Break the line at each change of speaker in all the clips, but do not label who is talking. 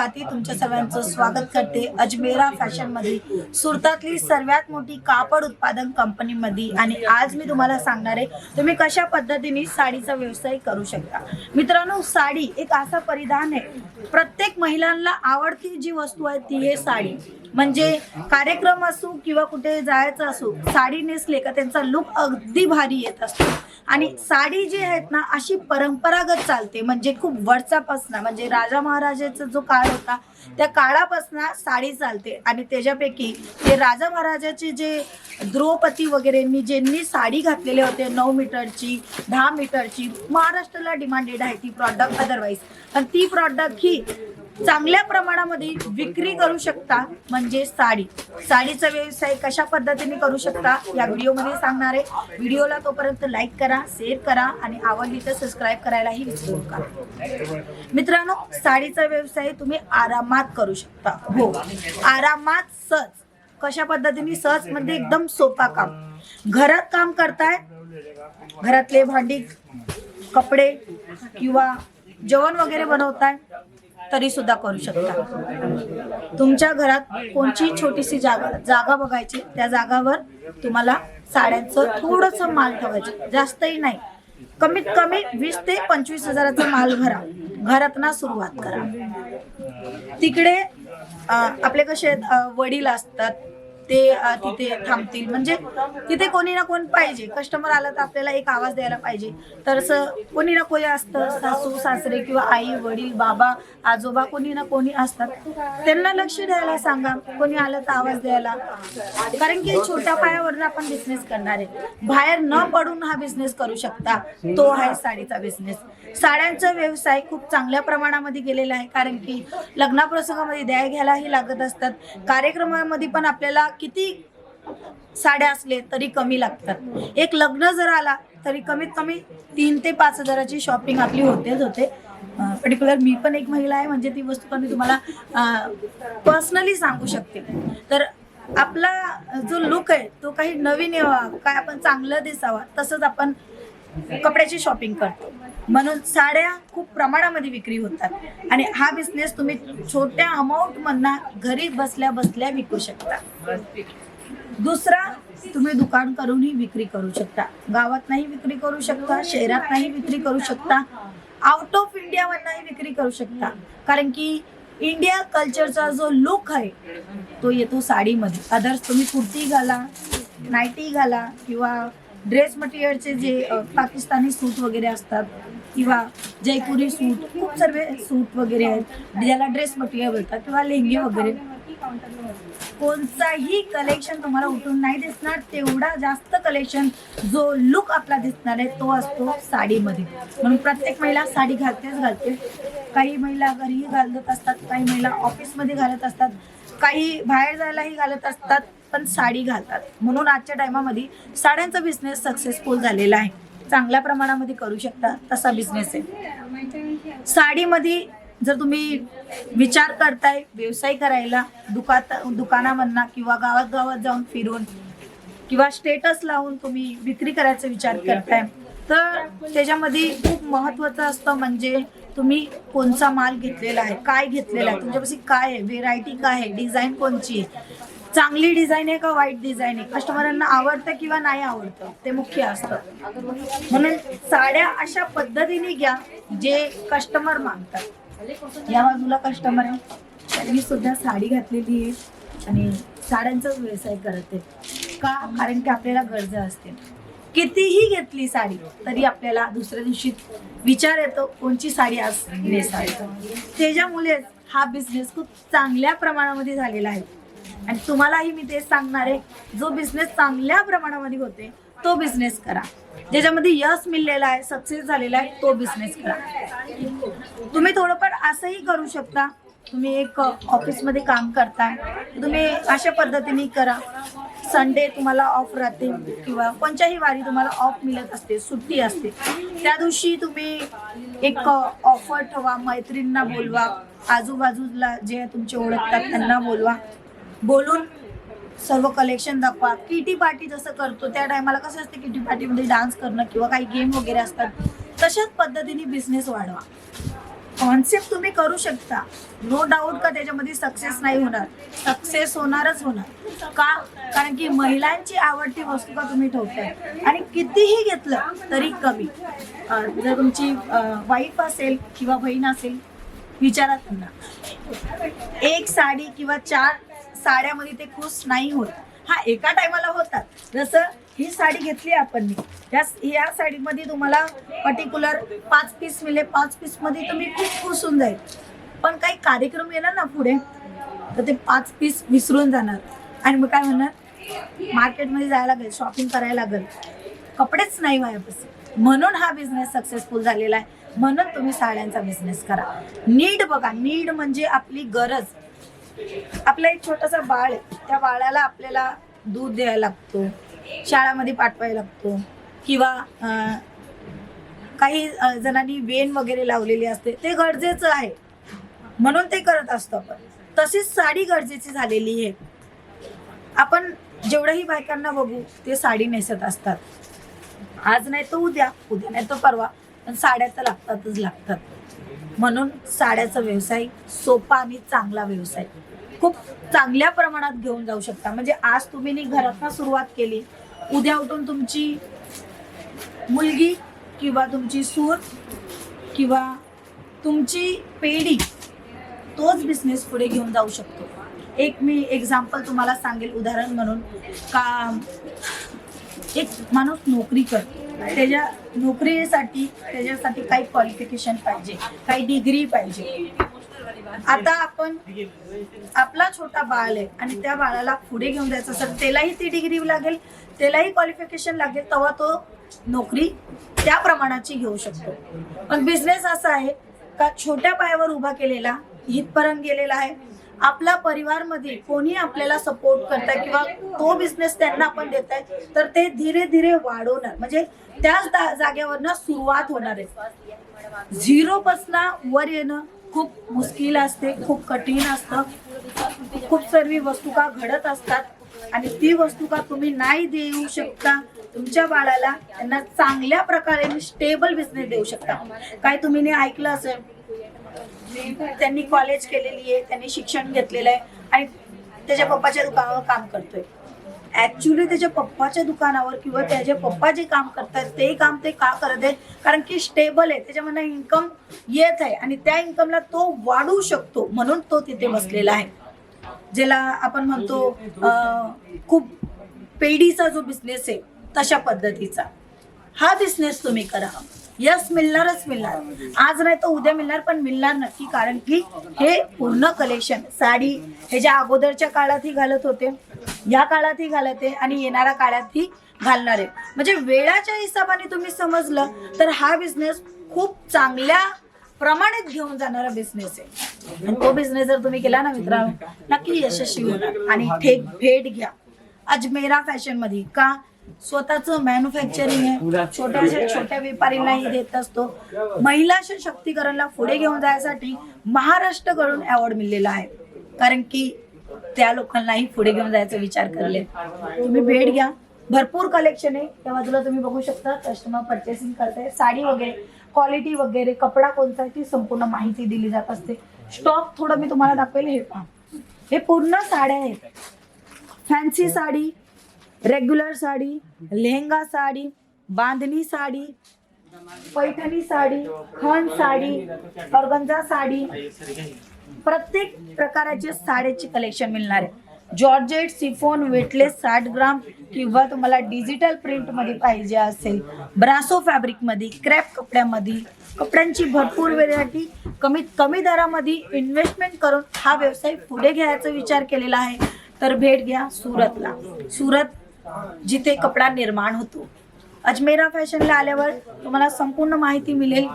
स्वाती तुमच्या सर्वांचं स्वागत करते. अजमेरा फॅशनमध्ये सुरतातली सर्वात मोठी कापड उत्पादन कंपनी मध्ये आणि आज मी तुम्हाला सांगणार आहे तुम्ही कशा पद्धतीने साडीचा व्यवसाय करू शकता. मित्रांनो साडी एक असा परिधान आहे. प्रत्येक महिलांना आवडती जी वस्तू आहे ती आहे साडी. म्हणजे कार्यक्रम असो किंवा कुठे जायचं असो साडी नेसले का त्यांचा लुक अगदी भारी येत असतो. आणि साडी जी आहेत ना अशी परंपरागत चालते. म्हणजे खूप वर्षापासून म्हणजे राजा महाराजाचा जो काळ होता त्या काळापासून साडी चालते. आणि त्याच्यापैकी ते राजा महाराजाचे जे द्रौपदी वगैरेंनी ज्यांनी साडी घातलेले होते नऊ मीटरची दहा मीटरची महाराष्ट्राला डिमांडेड आहे ती प्रॉडक्ट अदरवाईज आणि ती प्रॉडक्ट ही चांगल्या प्रमाणामध्ये विक्री करू शकता म्हणजे साडी. साडीचा व्यवसाय कशा पद्धतीने करू शकता या व्हिडिओमध्ये सांगणार आहे. व्हिडिओला तोपर्यंत लाईक करा शेअर करा आणि आवडली तर सबस्क्राईब करायलाही विसरू नका. मित्रांनो साडीचा व्यवसाय तुम्ही आरामात करू शकता. हो. आरामात सहज. कशा पद्धतीने? सहज म्हणजे एकदम सोपा काम. घरात काम करताय घरातले भांडी कपडे किंवा जेवण वगैरे बनवताय तरी सुद्धा करू शकता. तुमच्या घरात कोणची छोटीशी जागा जागा बघायची त्या जागावर तुम्हाला साड्यांचं थोडंसं माल ठेवायचं. जास्तही नाही. कमीत कमी वीस ते पंचवीस हजाराचा माल भरा. घरात ना सुरुवात करा. तिकडे आपले कसे वडील असतात ते तिथे थांबतील. म्हणजे तिथे कोणी ना कोण पाहिजे. कस्टमर आला तर आपल्याला एक आवाज द्यायला पाहिजे. तर असं कोणी ना कोणी असतं सासू सासरे किंवा आई वडील बाबा आजोबा कोणी ना कोणी असतात. त्यांना लक्ष द्यायला सांगा. कोणी आलं तर आवाज द्यायला. कारण की छोट्या पायावरून आपण बिझनेस करणार आहे. बाहेर न पडून हा बिझनेस करू शकता. तो आहे साडीचा बिझनेस साड्यांचा व्यवसाय खूप चांगल्या प्रमाणामध्ये गेलेला आहे. कारण की लग्नाप्रसंगामध्ये द्याय घ्यायलाही लागत असतात. कार्यक्रमामध्ये पण आपल्याला किती साड्या असले तरी कमी लागतात. एक लग्न जर आला तरी कमीत कमी तीन ते पाच हजाराची शॉपिंग आपली होतेच होते. पर्टिक्युलर मी पण एक महिला आहे म्हणजे ती वस्तू पण मी तुम्हाला पर्सनली सांगू शकते. तर आपला जो लुक आहे तो काही नवीन यावा काय आपण चांगलं दिसावा तसंच आपण कपड्याची शॉपिंग करतो. म्हणून साड्या खूप प्रमाणामध्ये विक्री होतात. आणि हा बिझनेस तुम्ही छोट्या अमाऊंट मधना घरी बसल्या बसल्या विकू शकता. दुसरा तुम्ही दुकान करूनही विक्री करू शकता. गावात नाही विक्री करू शकता शहरात नाही विक्री करू शकता आउट ऑफ इंडिया विक्री करू शकता. कारण की इंडिया कल्चरचा जो लुक आहे तो येतो साडीमध्ये. अदर्स तुम्ही कुर्ती घाला नायटी घाला किंवा ड्रेस मटेरियलचे जे पाकिस्तानी सूट वगैरे असतात किंवा जयपुरी सूट खूप सर्व सूट वगैरे आहेत. ज्याला ड्रेस मटेरियल बोलतात किंवा लेहंगे वगैरे. कोणताही कलेक्शन तुम्हाला उठून नाही दिसणार तेवढा जास्त कलेक्शन जो लुक आपला दिसणार आहे तो असतो साडीमध्ये. म्हणून प्रत्येक महिला साडी घालतेच घालते. काही महिला घरीही घालत असतात काही महिला ऑफिसमध्ये घालत असतात काही बाहेर जायलाही घालत असतात पण साडी घालतात. म्हणून आजच्या टायमामध्ये साड्यांचा बिझनेस सक्सेसफुल झालेला आहे. चांगल्या प्रमाणामध्ये करू शकता तसा बिझनेस आहे. साडीमध्ये जर तुम्ही विचार करताय व्यवसाय करायला दुकात दुकानामधना किंवा गावात गावात जाऊन फिरून किंवा स्टेटस लावून तुम्ही विक्री करायचा विचार करताय तर त्याच्यामध्ये खूप महत्वाचं असतं म्हणजे तुम्ही कोणचा माल घेतलेला आहे काय घेतलेला आहे तुमच्यापाशी काय आहे व्हेरायटी काय आहे डिझाईन कोणची आहे चांगली डिझाईन आहे का वाईट डिझाईन आहे? कस्टमरांना आवडतं किंवा नाही आवडतं? ते मुख्य असतं. म्हणून साड्या अशा पद्धतीने घ्या जे कस्टमर मागतात. या बाजूला कस्टमर आहे. मी सुद्धा साडी घातलेली आहे आणि साड्यांचाच व्यवसाय करते का? कारण की आपल्याला गरज असते कितीही घेतली साडी तरी आपल्याला दुसऱ्या दिवशी विचार येतो कोणची साडी आज नेसावी? त्याच्यामुळेच हा बिझनेस खूप चांगल्या प्रमाणामध्ये झालेला आहे. आणि तुम्हालाही मी तेच सांगणार आहे जो बिझनेस चांगल्या प्रमाणामध्ये होते तो बिझनेस करा. ज्याच्यामध्ये यश मिळलेला आहे सक्सेस झालेला आहे तो बिझनेस करा. तुम्ही थोडंफार असंही करू शकता. तुम्ही एक ऑफिसमध्ये काम करताय तुम्ही अशा पद्धतीने करा. संडे तुम्हाला ऑफ राहते किंवा कोणत्याही वारी तुम्हाला ऑफ मिळत असते सुट्टी असते. त्या दिवशी तुम्ही एक ऑफर ठेवा मैत्रिणींना बोलवा आजूबाजूला जे तुमचे ओळखतात त्यांना बोलवा. बोलून सर्व कलेक्शन दाखवा. किटी पार्टी जसं करतो त्या टायमाला कसं असतं किटी पार्टीमध्ये डान्स करणं किंवा काही गेम वगैरे असतात तशाच पद्धतीने बिझनेस वाढवा. कॉन्सेप्ट तुम्ही करू शकता. नो डाऊट का त्याच्यामध्ये सक्सेस नाही होणार. सक्सेस होणारच होणार. का? कारण की महिलांची आवडती वस्तू का तुम्ही ठेवताय? आणि कितीही घेतलं तरी कमी. जर तुमची वाईफ असेल किंवा बहीण असेल विचारा त्यांना एक साडी किंवा चार साड्यामध्ये ते खुश नाही होत. हा एका टायमाला होतात. जसं ही साडी घेतली आपण मी. या या साडीमध्ये तुम्हाला पर्टिक्युलर पाच पीस मिळेल पाच पीसमध्ये तुम्ही खूप खुश होऊन जाईल. पण काही कार्यक्रम येणार ना पुढे तर ते पाच पीस विसरून जाणार. आणि मग काय म्हणणार मार्केटमध्ये जायला लागेल शॉपिंग करायला लागेल. कपडेच नाही माझ्यापासून म्हणून हा बिझनेस सक्सेसफुल झालेला आहे. म्हणून तुम्ही साड्यांचा बिझनेस करा. नीड बघा. नीड म्हणजे आपली गरज. आपला एक छोटासा बाळ आहे. त्या बाळाला आपल्याला दूध द्यायला लागतो शाळामध्ये पाठवायला लागतो किंवा काही जणांनी वेन वगैरे लावलेली असते. ते गरजेचं आहे. म्हणून ते करत असतो आपण. तशीच साडी गरजेची झालेली आहे. आपण जेवढ्याही बायकांना बघू ते साडी नेसत असतात. आज नाही तर उद्या उद्या नाही तर परवा. पण साड्या तर लागतातच लागतात. म्हणून साड्याचा व्यवसाय सोपा आणि चांगला व्यवसाय. खूप चांगल्या प्रमाणात घेऊन जाऊ शकता. म्हणजे आज तुम्ही घरातनं सुरुवात केली उद्या उठून तुमची मुलगी किंवा तुमची सूर किंवा तुमची पेढी तोच बिझनेस पुढे घेऊन जाऊ शकतो. एक मी एक्झाम्पल तुम्हाला सांगेल उदाहरण म्हणून. का एक माणूस नोकरी करतो. त्याच्या नोकरीसाठी त्याच्यासाठी काही क्वालिफिकेशन पाहिजे काही डिग्री पाहिजे. आता आपण आपला छोटा बाळ आहे आणि त्या बाळाला पुढे घेऊन जायचं असेल त्यालाही ती डिग्री लागेल त्यालाही क्वालिफिकेशन लागेल तेव्हा तो नोकरी त्या प्रमाणाची घेऊ शकतो. पण बिझनेस असा आहे का छोट्या पायावर उभा केलेला हितपर्यंत गेलेला आहे आपला परिवारमध्ये कोणी आपल्याला सपोर्ट करताय किंवा तो बिझनेस त्यांना आपण देत आहे तर ते धीरे धीरे वाढवणार. म्हणजे त्याच दा- जागेवरनं सुरुवात होणार आहे. झिरो पासनं वर येणं खूप मुश्किल असते खूप कठीण असतं. खूप सर्व वस्तू का घडत असतात आणि ती वस्तू का तुम्ही नाही देऊ शकता. तुमच्या बाळाला त्यांना चांगल्या प्रकारे स्टेबल बिझनेस देऊ शकता. काय तुम्ही ऐकलं असेल त्यांनी कॉलेज केलेली आहे त्यांनी शिक्षण घेतलेलं आहे आणि त्याच्या पप्पाच्या दुकानावर काम करतोय. ऍक्च्युली त्याच्या पप्पाच्या दुकानावर किंवा त्याचे पप्पा जे काम करतात ते काम ते का करत आहेत? कारण की स्टेबल आहे त्याच्यामध्ये इन्कम येत आहे आणि त्या इन्कमला तो वाढवू शकतो म्हणून तो तिथे बसलेला आहे. ज्याला आपण म्हणतो खूप पेढीचा जो बिझनेस आहे तशा पद्धतीचा. हा बिझनेस तुम्ही करा. यस मिळणारच मिळणार. आज नाही तर उद्या मिळणार पण मिळणार नक्की कारण की हे पूर्ण कलेक्शन साडी हे ज्या अगोदरच्या काळातही घालत होते या काळातही घालत आहे आणि येणाऱ्या काळातही घालणार. आहे म्हणजे वेळाच्या हिशोबाने तुम्ही समजलं तर हा बिझनेस खूप चांगल्या प्रमाणित घेऊन जाणारा बिझनेस आहे. आणि तो बिझनेस जर तुम्ही केला ना मित्रांनो नक्की यशस्वी होणार. आणि थेट भेट घ्या. अजमेरा फॅशनमध्ये का स्वतःचं मॅन्युफॅक्चरिंग आहे. छोट्याशा छोट्या व्यापारीलाही देत असतो. महिला सशक्तीकरणला पुढे घेऊन जायसाठी महाराष्ट्रकडून अवॉर्ड मिळलेला आहे. कारण की त्या लोकांनाही पुढे घेऊन जायचा विचार करले तुम्ही भेट घ्या. भरपूर कलेक्शन आहे. त्या बाजूला तुम्ही बघू शकता. कस्टमर परचेसिंग करताय. साडी वगैरे क्वालिटी वगैरे कपडा कोणता आहे ती संपूर्ण माहिती दिली जात असते. स्टॉक थोडं मी तुम्हाला दाखवेल. हे पहा. हे पूर्ण साड्या आहेत. फॅन्सी साडी रेग्युलर साडी लेहंगा साडी बांधणी साडी पैठणी साडी खण साडी ऑर्गन्झा साडी. प्रत्येक प्रकाराचे साड्याचे कलेक्शन मिळणार आहे. जॉर्जेट सिफोन वेटलेस साठ ग्राम किंवा तुम्हाला डिजिटल प्रिंटमध्ये पाहिजे असेल ब्रासो फॅब्रिकमध्ये क्रॅप कपड्यामध्ये कपड्यांची भरपूर व्हेरायटी कमीत कमी दरामध्ये इन्व्हेस्टमेंट करून हा व्यवसाय पुढे घ्यायचा विचार केलेला आहे. तर भेट घ्या सुरतला. सुरत जिथे कपडा निर्माण होतो. अजमेरा फॅशनला आल्यावर तुम्हाला संपूर्ण माहिती मिळेल.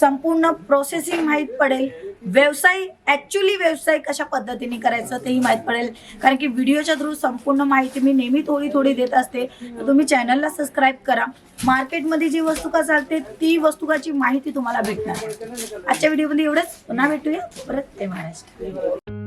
संपूर्ण प्रोसेसिंग माहीत पडेल. व्यवसाय ॲक्च्युली व्यवसाय कशा पद्धतीने करायचं तेही माहीत पडेल. कारण की व्हिडिओच्या थ्रू संपूर्ण माहिती मी नेहमी थोडी थोडी देत असते. तर तुम्ही चॅनलला सबस्क्राईब करा. मार्केटमध्ये जी वस्तू का चालते ती वस्तुकाची माहिती तुम्हाला भेटणार. आजच्या व्हिडिओमध्ये एवढंच. पुन्हा भेटूया परत ते महाराष्ट्र.